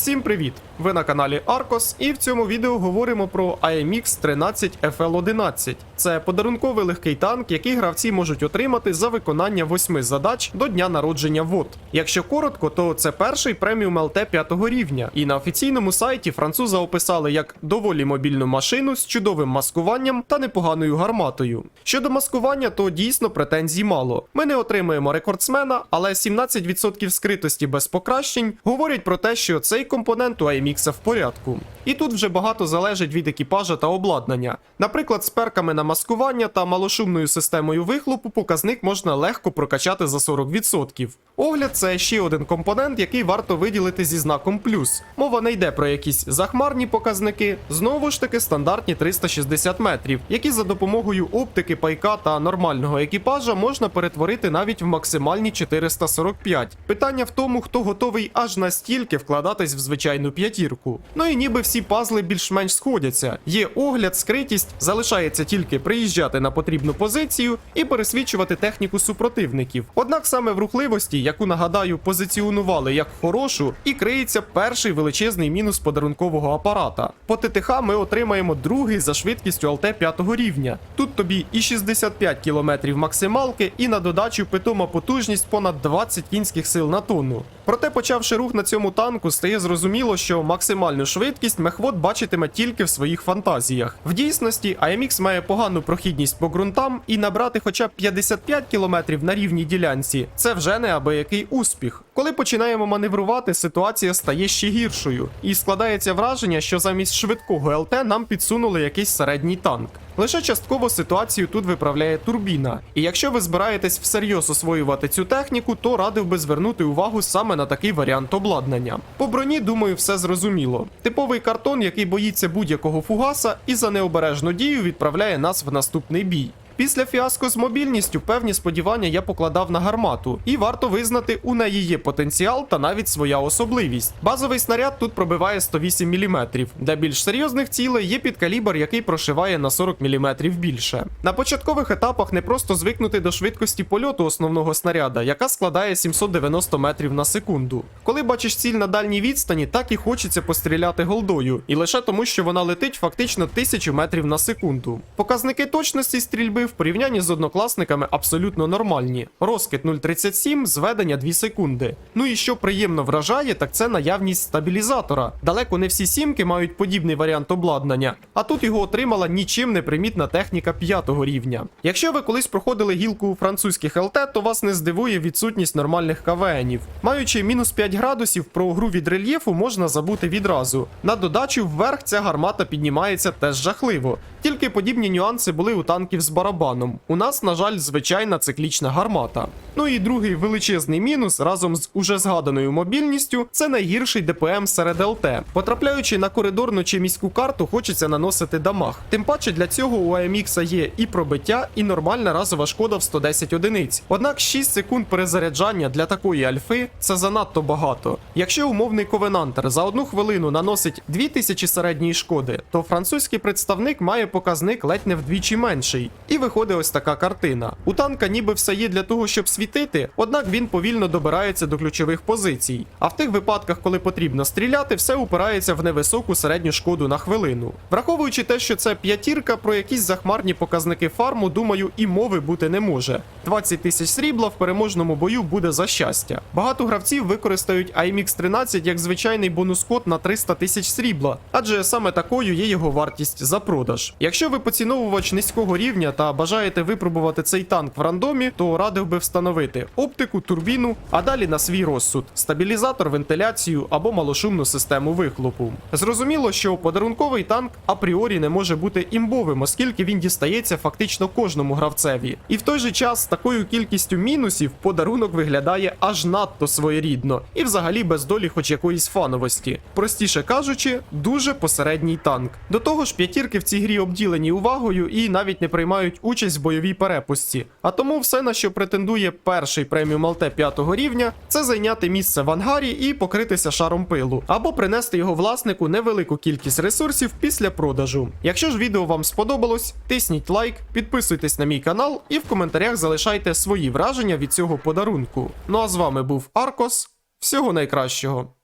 Всім привіт! Ви на каналі Arcos, і в цьому відео говоримо про AMX 13 FL11. Це подарунковий легкий танк, який гравці можуть отримати за виконання восьми задач до дня народження ВОД. Якщо коротко, то це перший преміум ЛТ 5 рівня, і на офіційному сайті француза описали як доволі мобільну машину з чудовим маскуванням та непоганою гарматою. Щодо маскування, то дійсно претензій мало. Ми не отримуємо рекордсмена, але 17% скритості без покращень говорять про те, що цей компонент у AMX в порядку. І тут вже багато залежить від екіпажа та обладнання. Наприклад, з перками на маскування та малошумною системою вихлопу показник можна легко прокачати за 40%. Огляд це ще один компонент, який варто виділити зі знаком плюс. Мова не йде про якісь захмарні показники, знову ж таки стандартні 360 метрів, які за допомогою оптики, пайка та нормального екіпажа можна перетворити навіть в максимальні 445. Питання в тому, хто готовий аж настільки вкладатись в звичайну п'ятірку. Ну і ніби всі пазли більш-менш сходяться. Є огляд, скритість, залишається тільки приїжджати на потрібну позицію і пересвідчувати техніку супротивників. Однак саме в рухливості, яку нагадаю, позиціонували як хорошу, і криється перший величезний мінус подарункового апарата. По ТТХ ми отримаємо другий за швидкістю ЛТ 5 рівня. Тут тобі і 65 км максималки, і на додачу питома потужність понад 20 кінських сил на тонну. Проте, почавши рух на цьому танку, стає зрозуміло, що максимальну швидкість мехвод бачитиме тільки в своїх фантазіях. В дійсності AMX має погану прохідність по ґрунтам, і набрати хоча б 55 км на рівній ділянці це вже неабиякий успіх. Коли починаємо маневрувати, ситуація стає ще гіршою, і складається враження, що замість швидкого ЛТ нам підсунули якийсь середній танк. Лише частково ситуацію тут виправляє турбіна. І якщо ви збираєтесь всерйоз освоювати цю техніку, то радив би звернути увагу саме на такий варіант обладнання. По броні, думаю, все зрозуміло. Типовий картон, який боїться будь-якого фугаса, і за необережну дію відправляє нас в наступний бій. Після фіаско з мобільністю певні сподівання я покладав на гармату, і варто визнати, у неї є потенціал та навіть своя особливість. Базовий снаряд тут пробиває 108 мм. Для більш серйозних цілей є підкалібр, який прошиває на 40 мм більше. На початкових етапах не просто звикнути до швидкості польоту основного снаряда, яка складає 790 метрів на секунду. Коли бачиш ціль на дальній відстані, так і хочеться постріляти голдою, і лише тому, що вона летить фактично 1000 метрів на секунду. Показники точності стрільби в порівнянні з однокласниками абсолютно нормальні. Розкид 0,37, зведення 2 секунди. Ну і що приємно вражає, так це наявність стабілізатора. Далеко не всі сімки мають подібний варіант обладнання, а тут його отримала нічим не примітна техніка 5 рівня. Якщо ви колись проходили гілку у французьких ЛТ, то вас не здивує відсутність нормальних КВНів. Маючи мінус 5 градусів, про гру від рельєфу можна забути відразу. На додачу вверх ця гармата піднімається теж жахливо. Тільки подібні нюанси були у танків з барабаном. У нас, на жаль, звичайна циклічна гармата. Ну і другий величезний мінус разом з уже згаданою мобільністю це найгірший ДПМ серед ЛТ. Потрапляючи на коридорну чи міську карту, хочеться наносити дамаг. Тим паче для цього у AMX є і пробиття, і нормальна разова шкода в 110 одиниць. Однак 6 секунд перезаряджання для такої альфи це занадто багато. Якщо умовний ковенантер за одну хвилину наносить 2000 середньої шкоди, то французький представник має показник ледь не вдвічі менший. І виходить ось така картина. У танка ніби все є для того, щоб світити, однак він повільно добирається до ключових позицій. А в тих випадках, коли потрібно стріляти, все упирається в невисоку середню шкоду на хвилину. Враховуючи те, що це п'ятірка, про якісь захмарні показники фарму, думаю, і мови бути не може. 20 тисяч срібла в переможному бою буде за щастя. Багато гравців використають IMX 13 як звичайний бонус-код на 300 тисяч срібла, адже саме такою є його вартість за продаж. Якщо ви поціновувач низького рівня та бажаєте випробувати цей танк в рандомі, то радив би встановити оптику, турбіну, а далі на свій розсуд, стабілізатор, вентиляцію або малошумну систему вихлопу. Зрозуміло, що подарунковий танк апріорі не може бути імбовим, оскільки він дістається фактично кожному гравцеві. І в той же час з такою кількістю мінусів подарунок виглядає аж надто своєрідно і взагалі без долі хоч якоїсь фановості. Простіше кажучи, дуже посередній танк. До того ж, п'ятірки в цій грі обділені увагою і навіть не приймають участь в бойовій перепустці. А тому все, на що претендує перший преміум ЛТ 5 рівня, це зайняти місце в ангарі і покритися шаром пилу, або принести його власнику невелику кількість ресурсів після продажу. Якщо ж відео вам сподобалось, тисніть лайк, підписуйтесь на мій канал і в коментарях залишайте свої враження від цього подарунку. Ну а з вами був Аркос. Всього найкращого.